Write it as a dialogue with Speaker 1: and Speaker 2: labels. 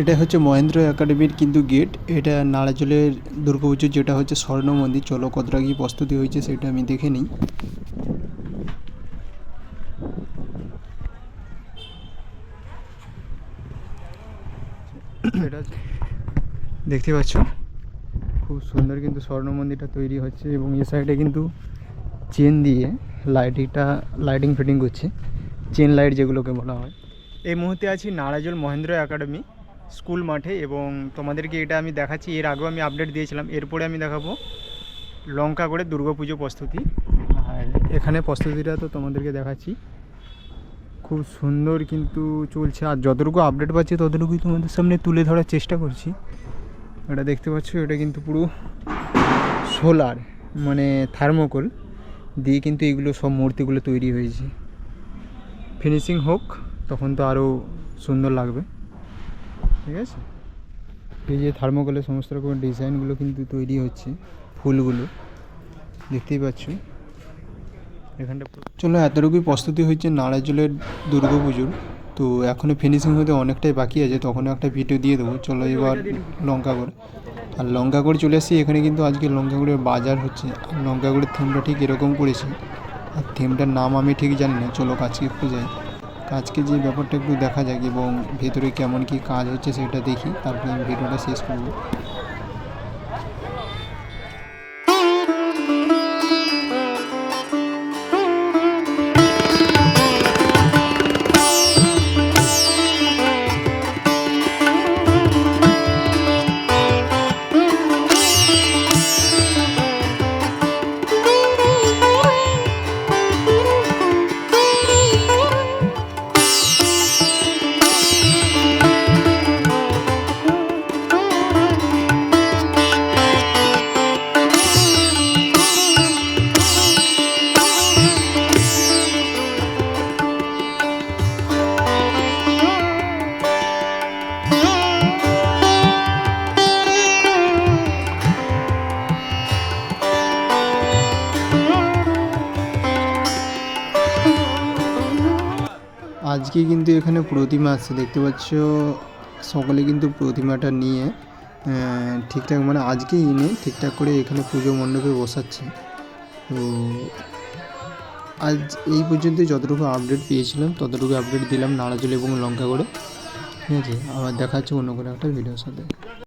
Speaker 1: এটা হচ্ছে মহেন্দ্র একাডেমির কিন্তু গেট। এটা নাড়াজলের দুর্গাপুজোর যেটা হচ্ছে স্বর্ণ মন্দির। চলো কতটা কি প্রস্তুতি হয়েছে সেটা আমি দেখে নিই। দেখতে পাচ্ছ? খুব সুন্দর কিন্তু স্বর্ণ মন্দিরটা তৈরি হচ্ছে এবং এ সাইডে কিন্তু চেন দিয়ে লাইটিংটা, লাইটিং ফিটিং করছে। চেন লাইট যেগুলোকে বলা হয়। এই মুহূর্তে আছি নারাজল মহেন্দ্র একাডেমি স্কুল মাঠে এবং তোমাদেরকে এটা আমি দেখাচ্ছি। এর আগেও আমি আপডেট দিয়েছিলাম। এরপরে আমি দেখাবো লঙ্কা করে দুর্গাপুজো প্রস্তুতি। আর এখানে প্রস্তুতিটা তো তোমাদেরকে দেখাচ্ছি। খুব সুন্দর কিন্তু চলছে। আর যতটুকু আপডেট পাচ্ছি, ততটুকুই তোমাদের সামনে তুলে ধরার চেষ্টা করছি। এটা দেখতে পাচ্ছ, এটা কিন্তু পুরো সোলার মানে থার্মোকল দিয়ে কিন্তু এগুলো সব মূর্তিগুলো তৈরি হয়েছে। ফিনিশিং হোক, তখন তো আরও সুন্দর লাগবে। ঠিক আছে? এই যে থার্মোকলের সমস্ত রকমের ডিজাইনগুলো কিন্তু তৈরি হচ্ছে, ফুলগুলো। দেখতেই পাচ্ছ? এখানটা চলো, এতটুকুই প্রস্তুতি হচ্ছে নারাজলের দুর্গা পুজোর। তো এখনও ফিনিশিং হতে অনেকটাই বাকি আছে তখন একটা ভিডিও দিয়ে দেবো। চলো এবার লঙ্কাগড় আর লঙ্কাগুড়ি চলে আসছি এখানে কিন্তু আজকে লঙ্কাগুড়ির বাজার হচ্ছে। আর লঙ্কাগুড়ির থিমটা ঠিক এরকম করেছি। আর থিমটার নাম আমি ঠিক জানি না, চলো কাজকে একটু যাই। কাজকে যে ব্যাপারটা একটু দেখা যাক এবং ভেতরে কেমন কি কাজ হচ্ছে সেটা দেখি, তারপরে আমি ভিডিওটা শেষ করব। আজকে কিন্তু এখানে প্রতিমা আসছে দেখতে পাচ্ছ? সকলে কিন্তু প্রতিমাটা নিয়ে ঠিকঠাক মানে আজকে এনে ঠিকঠাক করে এখানে পুজো মণ্ডপে বসাচ্ছে। তো আজ এই পর্যন্ত যতটুকু আপডেট পেয়েছিলাম, ততটুকু আপডেট দিলাম নাড়াজল এবং লঙ্কা করে। ঠিক আছে? আবার দেখা হচ্ছে অন্য কোনো একটা ভিডিওর সাথে।